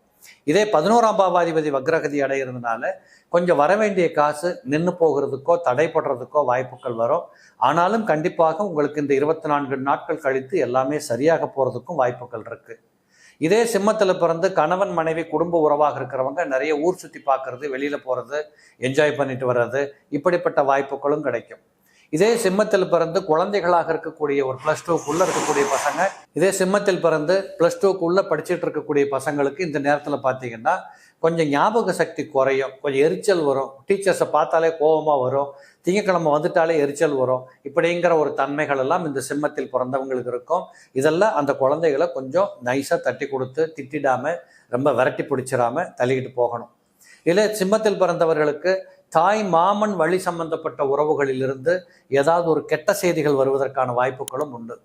Speaker 1: இதே பதினோராம் பாவாதிபதி வக்ரகதி அடைகிறதுனால கொஞ்சம் வர வேண்டிய காசு நின்று போகிறதுக்கோ தடைப்படுறதுக்கோ வாய்ப்புகள் வரும். ஆனாலும் கண்டிப்பாக உங்களுக்கு இந்த இருபத்தி நான்கு நாட்கள் கழித்து எல்லாமே சரியாக போகிறதுக்கும் வாய்ப்புகள் இருக்குது இதே சிம்மத்தில் பிறந்து கணவன் மனைவி குடும்ப உறவாக இருக்கிறவங்க நிறைய ஊர் சுற்றி பார்க்குறது வெளியில் போகிறது என்ஜாய் பண்ணிட்டு வர்றது இப்படிப்பட்ட வாய்ப்புகளும் கிடைக்கும். இதே சிம்மத்தில் பிறந்து குழந்தைகளாக இருக்கக்கூடிய ஒரு ப்ளஸ் டூக்குள்ளே இருக்கக்கூடிய பசங்க இதே சிம்மத்தில் பிறந்து ப்ளஸ் டூக்குள்ளே படிச்சுட்டு இருக்கக்கூடிய பசங்களுக்கு இந்த நேரத்தில் பார்த்தீங்கன்னா கொஞ்சம் ஞாபக சக்தி குறையும் கொஞ்சம் எரிச்சல் வரும். டீச்சர்ஸை பார்த்தாலே கோபமாக வரும். திங்கக்கிழமை வந்துட்டாலே எரிச்சல் வரும். இப்படிங்கிற ஒரு தன்மைகள் எல்லாம் இந்த சிம்மத்தில் பிறந்தவங்களுக்கு இருக்கும். இதெல்லாம் அந்த குழந்தைகளை கொஞ்சம் நைஸாக தட்டி கொடுத்து திட்டிடாமல் ரொம்ப விரட்டி பிடிச்சிடாம தள்ளிக்கிட்டு போகணும். இதில் சிம்மத்தில் பிறந்தவர்களுக்கு தாய் மாமன் வழி சம்பந்தப்பட்ட உறவுகளிலிருந்து ஏதாவது ஒரு கெட்ட செய்திகள் வருவதற்கான வாய்ப்புகளும் உண்டு.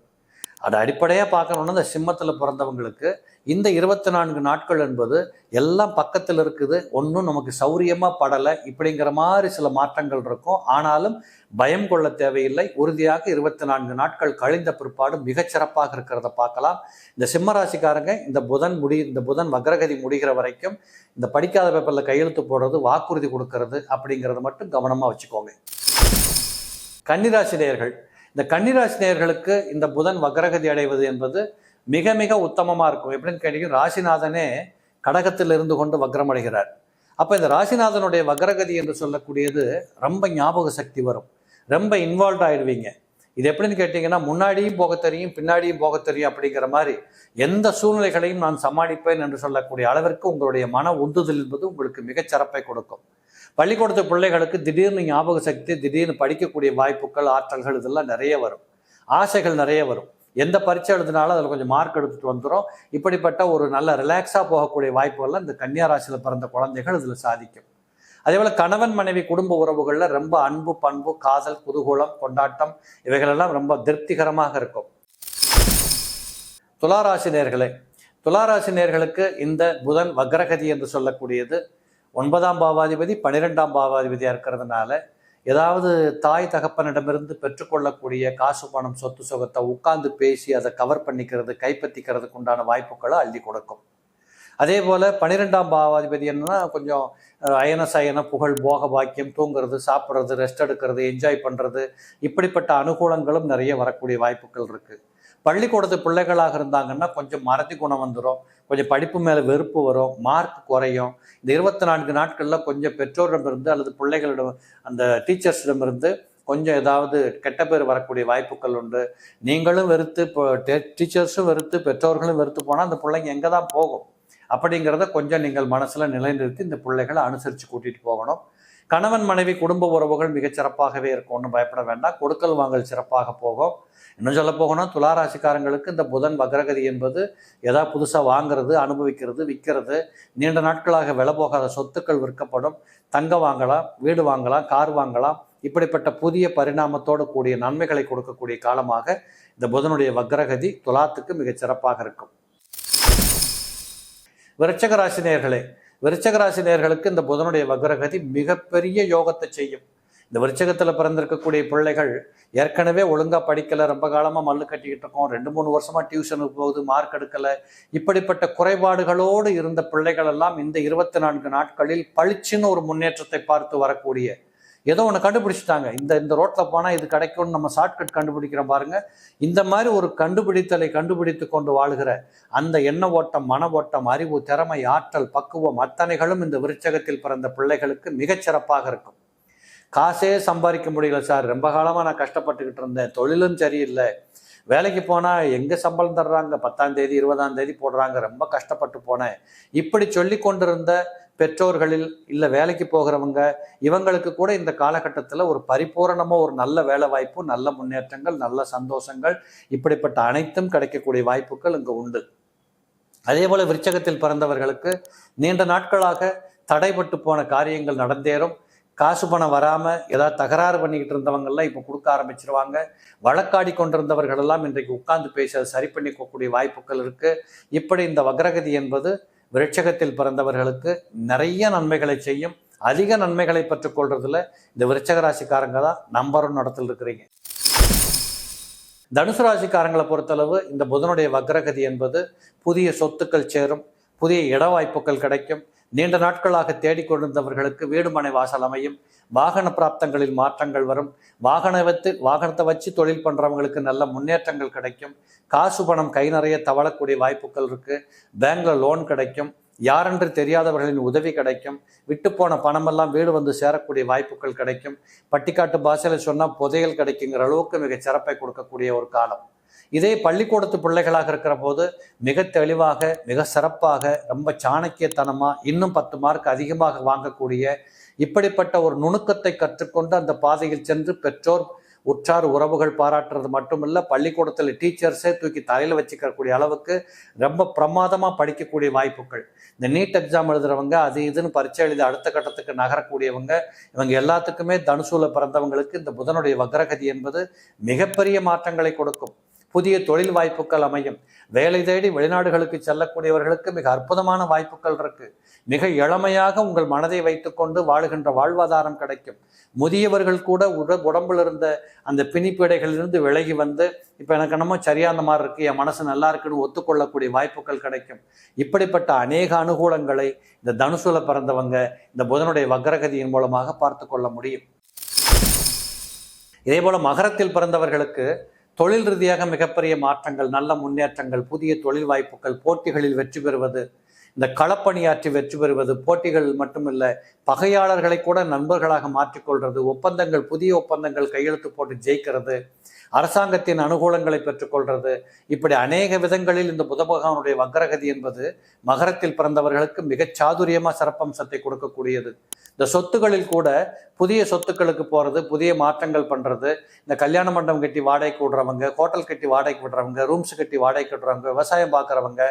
Speaker 1: அதை அடிப்படையாக பார்க்கணுன்னா இந்த சிம்மத்தில் பிறந்தவங்களுக்கு இந்த இருபத்தி நான்கு நாட்கள் என்பது எல்லாம் பக்கத்தில் இருக்குது. ஒன்றும் நமக்கு சௌரியமாக படலை. இப்படிங்கிற மாதிரி சில மாற்றங்கள் இருக்கும். ஆனாலும் பயம் கொள்ள தேவையில்லை. உறுதியாக இருபத்தி நான்கு நாட்கள் கழிந்த பிற்பாடு மிகச்சிறப்பாக இருக்கிறத பார்க்கலாம். இந்த சிம்மராசிக்காரங்க இந்த புதன் முடி இந்த புதன் வக்ரகதி முடிகிற வரைக்கும் இந்த படிக்காத பேப்பரில் கையெழுத்து போடுறது வாக்குறுதி கொடுக்கறது அப்படிங்கிறத மட்டும் கவனமாக வச்சுக்கோங்க. கன்னிராசி நேயர்கள் இந்த கன்னிராசி நேயர்களுக்கு இந்த புதன் வக்ரகதி அடைவது என்பது மிக மிக உத்தமமாக இருக்கும். எப்படின்னு கேட்டீங்க ராசிநாதனே கடகத்தில் இருந்து கொண்டு வக்ரமடைகிறார் அப்போ இந்த ராசிநாதனுடைய வக்ரகதி என்று சொல்லக்கூடியது ரொம்ப ஞாபக சக்தி வரும். ரொம்ப இன்வால்வ் ஆயிடுவீங்க. இது எப்படின்னு கேட்டிங்கன்னா முன்னாடியும் போக தெரியும் பின்னாடியும் போக தெரியும் அப்படிங்கிற மாதிரி எந்த சூழ்நிலைகளையும் நான் சமாளிப்பேன் என்று சொல்லக்கூடிய அளவிற்கு உங்களுடைய மன உந்துதல் என்பது உங்களுக்கு மிகச்சிறப்பை கொடுக்கும். பள்ளிக்கூடத்து பிள்ளைகளுக்கு திடீர்னு ஞாபக சக்தி திடீர்னு படிக்கக்கூடிய வாய்ப்புகள் ஆற்றல்கள் இதெல்லாம் நிறைய வரும். ஆசைகள் நிறைய வரும். எந்த பரீட்சை எழுதினாலும் அதில் கொஞ்சம் மார்க் எடுத்துட்டு வந்துடும் இப்படிப்பட்ட ஒரு நல்ல ரிலாக்ஸாக போகக்கூடிய வாய்ப்புகள்லாம் இந்த கன்னியாராசியில் பிறந்த குழந்தைகள் இதில் சாதிக்கும். அதே போல் கணவன் மனைவி குடும்ப உறவுகளில் ரொம்ப அன்பு பண்பு காதல் குதூகூலம் கொண்டாட்டம் இவைகளெல்லாம் ரொம்ப திருப்திகரமாக இருக்கும். துளாராசி நேர்களே துளாராசி நேர்களுக்கு இந்த புதன் வக்ரகதி என்று சொல்லக்கூடியது ஒன்பதாம் பாவாதிபதி பன்னிரெண்டாம் பாவாதிபதியாக இருக்கிறதுனால ஏதாவது தாய் தகப்பனிடமிருந்து பெற்றுக்கொள்ளக்கூடிய காசு பணம் சொத்து சுகத்தை உட்கார்ந்து பேசி அதை கவர் பண்ணிக்கிறது கைப்பற்றிக்கிறதுக்கு உண்டான வாய்ப்புகளை அள்ளி கொடுக்கும். அதே போல் பன்னிரெண்டாம் பாவாதிபதி என்னன்னா கொஞ்சம் அயன சயன புகழ் போக பாக்கியம் தூங்குறது சாப்பிட்றது ரெஸ்ட் எடுக்கிறது என்ஜாய் பண்ணுறது இப்படிப்பட்ட அனுகூலங்களும் நிறைய வரக்கூடிய வாய்ப்புகள் இருக்குது பள்ளிக்கூடத்து பிள்ளைகளாக இருந்தாங்கன்னா கொஞ்சம் மறதி குணம் வந்துடும் கொஞ்சம் படிப்பு மேலே வெறுப்பு வரும். மார்க் குறையும். இந்த இருபத்தி நான்கு நாட்களில் கொஞ்சம் பெற்றோரிடமிருந்து அல்லது பிள்ளைகளிடம் அந்த டீச்சர்ஸிடமிருந்து கொஞ்சம் ஏதாவது கெட்ட பேர் வரக்கூடிய வாய்ப்புகள் உண்டு. நீங்களும் வெறுத்து இப்போ டீச்சர்ஸும் வெறுத்து பெற்றோர்களும் வெறுத்து போனால் அந்த பிள்ளைங்க எங்கே தான் போகும்? அப்படிங்கிறத கொஞ்சம் நீங்கள் மனசில் நிலைநிறுத்தி இந்த பிள்ளைகளை அனுசரித்து கூட்டிகிட்டு போகணும். கணவன் மனைவி குடும்ப உறவுகள் மிகச் சிறப்பாகவே இருக்கும். ஒன்றும் பயப்பட வேண்டாம். கொடுக்கல் வாங்கல் சிறப்பாக போகும். இன்னும் சொல்ல போகணும்னா துளாராசிக்காரங்களுக்கு இந்த புதன் வக்ரகதி என்பது ஏதாவது புதுசாக வாங்குறது அனுபவிக்கிறது விற்கிறது நீண்ட நாட்களாக விலை போகாத சொத்துக்கள் விற்கப்படும். தங்கம் வாங்கலாம் வீடு வாங்கலாம் கார் வாங்கலாம். இப்படிப்பட்ட புதிய பரிணாமத்தோடு கூடிய நன்மைகளை கொடுக்கக்கூடிய காலமாக இந்த புதனுடைய வக்ரகதி துலாத்துக்கு மிகச் சிறப்பாக இருக்கும். விருச்சக ராசினியர்களே விருச்சகராசி நேர்களுக்கு இந்த புதனுடைய வக்ரகதி மிகப்பெரிய யோகத்தை செய்யும். இந்த விருச்சகத்தில் பிறந்திருக்கக்கூடிய பிள்ளைகள் ஏற்கனவே ஒழுங்காக படிக்கலை ரொம்ப காலமாக மல்லு கட்டிக்கிட்டு இருக்கோம் ரெண்டு மூணு வருஷமாக டியூஷனுக்கு போகுது மார்க் எடுக்கலை. இப்படிப்பட்ட குறைபாடுகளோடு இருந்த பிள்ளைகள் எல்லாம் இந்த இருபத்தி நான்கு நாட்களில் பளிச்சுன்னு ஒரு முன்னேற்றத்தை பார்த்து வரக்கூடிய ஏதோ ஒன்று கண்டுபிடிச்சிட்டாங்க. இந்த இந்த ரோட்டில் போனால் இது கிடைக்கும்னு நம்ம ஷார்ட்கட் கண்டுபிடிக்கிறோம் பாருங்க. இந்த மாதிரி ஒரு கண்டுபிடித்தலை கண்டுபிடித்து கொண்டு வாழ்கிற அந்த எண்ண ஓட்டம் மன ஓட்டம் அறிவு திறமை ஆற்றல் பக்குவம் அத்தனைகளும் இந்த விருச்சகத்தில் பிறந்த பிள்ளைகளுக்கு மிகச்சிறப்பாக இருக்கும். காசே சம்பாதிக்க முடியல சார். ரொம்ப காலமாக நான் கஷ்டப்பட்டுக்கிட்டு இருந்தேன். தொழிலும் சரியில்லை. வேலைக்கு போனால் எங்கே சம்பளம் தர்றாங்க? பத்தாம் தேதி இருபதாம் தேதி போடுறாங்க. ரொம்ப கஷ்டப்பட்டு போனேன். இப்படி சொல்லி கொண்டிருந்த பெற்றோர்களில் இல்லை வேலைக்கு போகிறவங்க இவங்களுக்கு கூட இந்த காலகட்டத்தில் ஒரு பரிபூரணமாக ஒரு நல்ல வேலை வாய்ப்பு நல்ல முன்னேற்றங்கள் நல்ல சந்தோஷங்கள் இப்படிப்பட்ட அனைத்தும் கிடைக்கக்கூடிய வாய்ப்புகள் இங்கே உண்டு. அதே போல் விருச்சகத்தில் பிறந்தவர்களுக்கு நீண்ட நாட்களாக தடைபட்டு போன காரியங்கள் நடந்தேறும். காசு பணம் வராமல் ஏதாவது தகராறு பண்ணிக்கிட்டு இருந்தவங்கெல்லாம் இப்போ கொடுக்க ஆரம்பிச்சிருவாங்க. வழக்காடி கொண்டிருந்தவர்களெல்லாம் இன்றைக்கு உட்கார்ந்து பேசி அதை சரி பண்ணிக்கக்கூடிய வாய்ப்புகள் இருக்குது இப்படி இந்த வக்ரகதி என்பது விருட்சகத்தில் பிறந்தவர்களுக்கு நிறைய நன்மைகளை செய்யும் அதிக நன்மைகளை பெற்றுக்கொள்றதுல இந்த விருட்சக ராசிக்காரங்க தான் நம்பர் ஒன் இடத்துல இருக்கிறீங்க. தனுசு ராசிக்காரங்களை பொறுத்தளவு இந்த புதனுடைய வக்ரகதி என்பது புதிய சொத்துக்கள் சேரும் புதிய இட வாய்ப்புகள் கிடைக்கும் நீண்ட நாட்களாக தேடிக்கொண்டிருந்தவர்களுக்கு வீடு மனை வாசல் அமையும். வாகன பிராப்தங்களில் மாற்றங்கள் வரும். வாகன வைத்து வாகனத்தை வச்சு தொழில் பண்ணுறவங்களுக்கு நல்ல முன்னேற்றங்கள் கிடைக்கும். காசு பணம் கை நிறைய தவழக்கூடிய வாய்ப்புகள் இருக்குது பேங்கில் லோன் கிடைக்கும். யாரென்று தெரியாதவர்களின் உதவி கிடைக்கும். விட்டுப்போன பணமெல்லாம் வீடு வந்து சேரக்கூடிய வாய்ப்புகள் கிடைக்கும். பட்டிக்காட்டு பாஷையில் சொன்னால் புதையல் கிடைக்குங்கிற அளவுக்கு மிக சிறப்பை கொடுக்கக்கூடிய ஒரு காலம். இதே பள்ளிக்கூடத்து பிள்ளைகளாக இருக்கிற போது மிக தெளிவாக மிக சிறப்பாக ரொம்ப சாணக்கியத்தனமாக இன்னும் பத்து மார்க் அதிகமாக வாங்கக்கூடிய இப்படிப்பட்ட ஒரு நுணுக்கத்தை கற்றுக்கொண்டு அந்த பாதையில் சென்று பெற்றோர் உற்றார் உறவுகள் பாராட்டுறது மட்டுமில்ல பள்ளிக்கூடத்தில் டீச்சர்ஸே தூக்கி தலையில் வச்சுக்கக்கூடிய அளவுக்கு ரொம்ப பிரமாதமாக படிக்கக்கூடிய வாய்ப்புகள். இந்த நீட் எக்ஸாம் எழுதுறவங்க அது இதுன்னு பரீட்சை எழுதி அடுத்த கட்டத்துக்கு நகரக்கூடியவங்க இவங்க எல்லாத்துக்குமே தனுசூல பிறந்தவங்களுக்கு இந்த புதனுடைய வக்ரகதி என்பது மிகப்பெரிய மாற்றங்களை கொடுக்கும். புதிய தொழில் வாய்ப்புகள் அமையும். வேலை தேடி வெளிநாடுகளுக்கு செல்லக்கூடியவர்களுக்கு மிக அற்புதமான வாய்ப்புகள் இருக்கு. மிக இளமையாக உங்கள் மனதை வைத்துக்கொண்டு வாழுகின்ற வாழ்வாதாரம் கிடைக்கும். முதியவர்கள் கூட உட உடம்புல இருந்த அந்த பிணிப்பிடைகளிலிருந்து விலகி வந்து இப்போ எனக்கு என்னமோ சரியான மாதிரி இருக்கு என் மனசு நல்லா இருக்குன்னு ஒத்துக்கொள்ளக்கூடிய வாய்ப்புகள் கிடைக்கும். இப்படிப்பட்ட அநேக அனுகூலங்களை இந்த தனுசுல பிறந்தவங்க இந்த புதனுடைய வக்ரகதியின் மூலமாக பார்த்து கொள்ள முடியும். இதே போல மகரத்தில் பிறந்தவர்களுக்கு தொழில் ரீதியாக மிகப்பெரிய மாற்றங்கள் நல்ல முன்னேற்றங்கள் புதிய தொழில் வாய்ப்புகள் போட்டிகளில் வெற்றி பெறுவது இந்த களப்பணியாற்றி வெற்றி பெறுவது போட்டிகள் மட்டுமில்ல பகையாளர்களை கூட நண்பர்களாக மாற்றிக்கொள்வது ஒப்பந்தங்கள் புதிய ஒப்பந்தங்கள் கையெழுத்து போட்டு ஜெயிக்கிறது அரசாங்கத்தின் அனுகூலங்களை பெற்றுக்கொள்வது இப்படி அநேக விதங்களில் இந்த புத பகவானுடைய வக்ரகதி என்பது மகரத்தில் பிறந்தவர்களுக்கு மிகச் சாதுரியமாக சிறப்பம்சத்தை கொடுக்கக்கூடியது. இந்த சொத்துகளில் கூட புதிய சொத்துக்களுக்கு போகிறது புதிய மாற்றங்கள் பண்ணுறது இந்த கல்யாண மண்டபம் கட்டி வாடகைக்கு விடுறவங்க ஹோட்டல் கட்டி வாடகைக்கு விடுறவங்க ரூம்ஸ் கட்டி வாடகைக்கு விடுறவங்க விவசாயம் பார்க்குறவங்க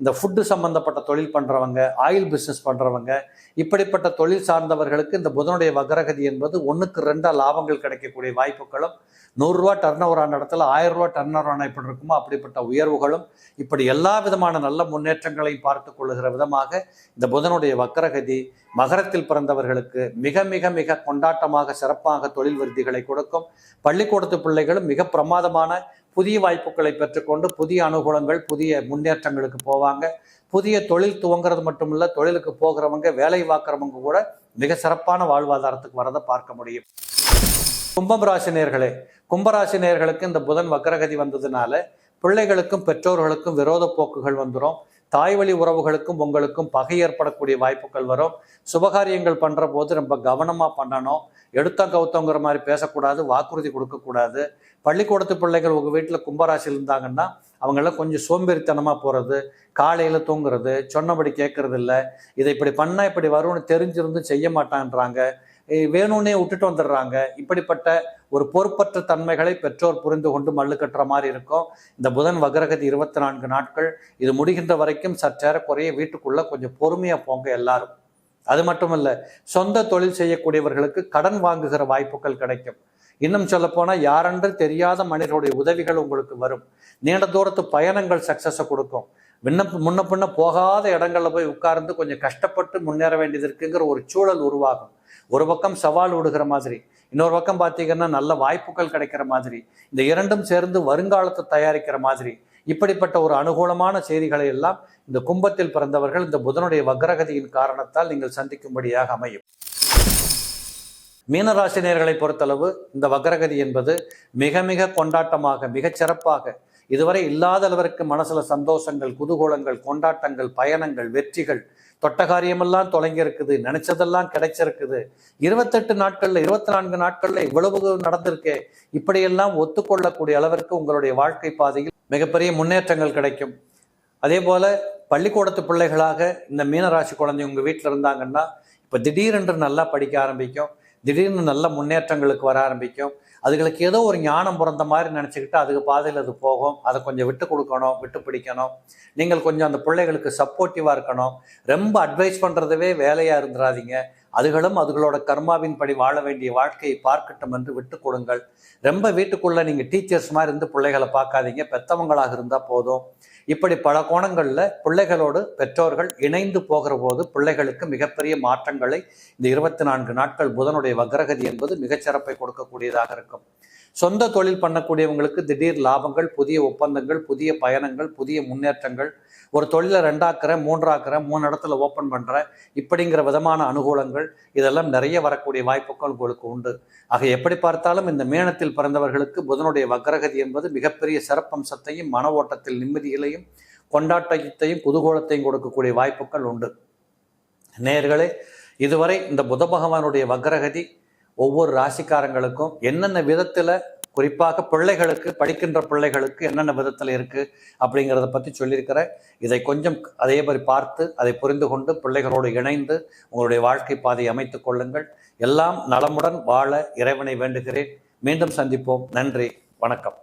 Speaker 1: இந்த ஃபுட்டு சம்பந்தப்பட்ட தொழில் பண்ணுறவங்க ஆயில் பிஸ்னஸ் பண்ணுறவங்க இப்படிப்பட்ட தொழில் சார்ந்தவர்களுக்கு இந்த புதனுடைய வக்ரகதி என்பது ஒன்றுக்கு ரெண்டாக லாபங்கள் கிடைக்கக்கூடிய வாய்ப்புகளும் நூறுரூவா டர்ன் ஓவர் ஆன இடத்துல ஆயிரம் ரூபா டர்ன் ஓவர் ஆன எப்படி இருக்குமோ அப்படிப்பட்ட உயர்வுகளும் இப்படி எல்லா விதமான நல்ல முன்னேற்றங்களையும் பார்த்து கொள்ளுகிற விதமாக இந்த புதனுடைய வக்ரகதி மகரத்தில் பிறந்தவர்களுக்கு மிக மிக மிக கொண்டாட்டமாக சிறப்பாக தொழில் விருத்திகளை கொடுக்கும். பள்ளிக்கூடத்து பிள்ளைகளும் மிக பிரமாதமான புதிய வாய்ப்புகளை பெற்றுக்கொண்டு புதிய அனுகூலங்கள் புதிய முன்னேற்றங்களுக்கு போவாங்க. புதிய தொழில் துவங்குறது மட்டும் இல்லை தொழிலுக்கு போகிறவங்க வேலை பார்க்குறவங்க கூட மிக சிறப்பான வாழ்வாதாரத்துக்கு வரதை பார்க்க முடியும். கும்பம் ராசி நேர்களே கும்பராசி நேர்களுக்கு இந்த புதன் வக்ரகதி வந்ததுனால பிள்ளைகளுக்கும் பெற்றோர்களுக்கும் விரோத போக்குகள் வந்துடும் தாய் வழி உறவுகளுக்கும் உங்களுக்கும் பகை ஏற்படக்கூடிய வாய்ப்புகள் வரும். சுபகாரியங்கள் பண்ணுற போது ரொம்ப கவனமாக பண்ணணும். எடுத்த கவுத்தங்கிற மாதிரி பேசக்கூடாது வாக்குறுதி கொடுக்கக்கூடாது. பள்ளிக்கூடத்து பிள்ளைகள் உங்கள் வீட்டில் கும்பராசியில் இருந்தாங்கன்னா அவங்களாம் கொஞ்சம் சோம்பேறித்தனமாக போகிறது காலையில் தூங்குறது சொன்னபடி கேட்கறது இல்லை இதை இப்படி பண்ணால் இப்படி வரும்னு தெரிஞ்சிருந்து செய்ய மாட்டான்றாங்க. வேணும்னே விட்டுட்டு வந்துடுறாங்க. இப்படிப்பட்ட ஒரு பொறுப்பற்ற தன்மைகளை பெற்றோர் புரிந்து கொண்டு மல்லு கட்டுற மாதிரி இருக்கும். இந்த புதன் வக்ரகதி இருபத்தி நான்கு நாட்கள் இது முடிகின்ற வரைக்கும் சற்றேறக்குறைய வீட்டுக்குள்ளே கொஞ்சம் பொறுமையாக போங்க எல்லாரும். அது மட்டும் இல்லை சொந்த தொழில் செய்யக்கூடியவர்களுக்கு கடன் வாங்குகிற வாய்ப்புகள் கிடைக்கும். இன்னும் சொல்ல யாரென்று தெரியாத மனிதருடைய உதவிகள் உங்களுக்கு வரும். நீண்ட தூரத்து பயணங்கள் சக்ஸஸை கொடுக்கும். விண்ணப்ப முன்ன பின்ன போகாத இடங்களில் போய் உட்கார்ந்து கொஞ்சம் கஷ்டப்பட்டு முன்னேற வேண்டியது இருக்குங்கிற ஒரு சூழல் உருவாகும். ஒரு பக்கம் சவால் விடுகிற மாதிரி இன்னொரு பக்கம் பார்த்தீங்கன்னா நல்ல வாய்ப்புகள் கிடைக்கிற மாதிரி இந்த இரண்டும் சேர்ந்து வருங்காலத்தை தயாரிக்கிற மாதிரி இப்படிப்பட்ட ஒரு அனுகூலமான செய்திகளை எல்லாம் இந்த கும்பத்தில் பிறந்தவர்கள் இந்த புதனுடைய வக்ரகதியின் காரணத்தால் நீங்கள் சந்திக்கும்படியாக அமையும். மீனராசினியர்களை பொறுத்தளவு இந்த வக்ரகதி என்பது மிக மிக கொண்டாட்டமாக மிகச் சிறப்பாக இதுவரை இல்லாத அளவிற்கு மனசுல சந்தோஷங்கள் குதூகூலங்கள் கொண்டாட்டங்கள் பயணங்கள் வெற்றிகள் தொட்ட காரியமெல்லாம் தொடங்கி இருக்குது நினைச்சதெல்லாம் கிடைச்சிருக்குது. இருபத்தெட்டு நாட்கள்ல இருபத்தி நான்கு நாட்கள்ல இவ்வளவு நடந்திருக்கே. இப்படியெல்லாம் ஒத்துக்கொள்ளக்கூடிய அளவிற்கு உங்களுடைய வாழ்க்கை பாதையில் மிகப்பெரிய முன்னேற்றங்கள் கிடைக்கும். அதே போல பள்ளிக்கூடத்து பிள்ளைகளாக இந்த மீனராசி குழந்தை உங்க வீட்டில் இருந்தாங்கன்னா இப்போ திடீரென்று நல்லா படிக்க ஆரம்பிக்கும். திடீர்னு நல்ல முன்னேற்றங்களுக்கு வர ஆரம்பிக்கும். அதுகளுக்கு ஏதோ ஒரு ஞானம் பிறந்த மாதிரி நினச்சிக்கிட்டு அதுக்கு பாதையில் அது போகும். அதை கொஞ்சம் விட்டு கொடுக்கணும் விட்டு பிடிக்கணும். நீங்கள் கொஞ்சம் அந்த பிள்ளைகளுக்கு சப்போர்ட்டிவாக இருக்கணும். ரொம்ப அட்வைஸ் பண்ணுறதவே வேலையாக இருந்துடாதீங்க அதுகளும் அதுகளோட கர்மாவின் படி வாழ வேண்டிய வாழ்க்கையை பார்க்கட்டும் என்று விட்டு கொடுங்கள். ரொம்ப வீட்டுக்குள்ளே நீங்கள் டீச்சர்ஸ் மாதிரி இருந்து பிள்ளைகளை பார்க்காதீங்க. பெத்தவங்களாக இருந்தால் போதும். இப்படி பல கோணங்களில் பிள்ளைகளோடு பெற்றோர்கள் இணைந்து போகிற போது பிள்ளைகளுக்கு மிகப்பெரிய மாற்றங்களை இந்த இருபத்தி நான்கு நாட்கள் புதனுடைய வக்ரகதி என்பது மிகச்சிறப்பை கொடுக்கக்கூடியதாக இருக்கும். சொந்த தொழில் பண்ணக்கூடியவங்களுக்கு திடீர் லாபங்கள் புதிய ஒப்பந்தங்கள் புதிய பயணங்கள் புதிய முன்னேற்றங்கள். ஒரு தொழிலை ரெண்டாக்குறேன் மூன்றாக்குறேன் மூணு இடத்துல ஓப்பன் பண்ணுறேன் இப்படிங்கிற விதமான அனுகூலங்கள் இதெல்லாம் நிறைய வரக்கூடிய வாய்ப்புகள் உங்களுக்கு உண்டு. ஆக எப்படி பார்த்தாலும் இந்த மீனத்தில் பிறந்தவர்களுக்கு புதனுடைய வக்ரகதி என்பது மிகப்பெரிய சிறப்பம்சத்தையும் மன ஓட்டத்தில் நிம்மதிகளையும் கொண்டாட்டத்தையும் குதூகோலத்தையும் கொடுக்கக்கூடிய வாய்ப்புகள் உண்டு. நேர்களே இதுவரை இந்த புத பகவானுடைய வக்ரகதி ஒவ்வொரு ராசிக்காரங்களுக்கும் என்னென்ன விதத்தில் குறிப்பாக பிள்ளைகளுக்கு படிக்கின்ற பிள்ளைகளுக்கு என்னென்ன விதத்தில் இருக்குது அப்படிங்கிறத பற்றி சொல்லியிருக்கிறேன். இதை கொஞ்சம் அதே மாதிரி பார்த்து அதை புரிந்து கொண்டு பிள்ளைகளோடு இணைந்து உங்களுடைய வாழ்க்கை பாதையை அமைத்து கொள்ளுங்கள். எல்லாம் நலமுடன் வாழ இறைவனை வேண்டுகிறேன். மீண்டும் சந்திப்போம். நன்றி. வணக்கம்.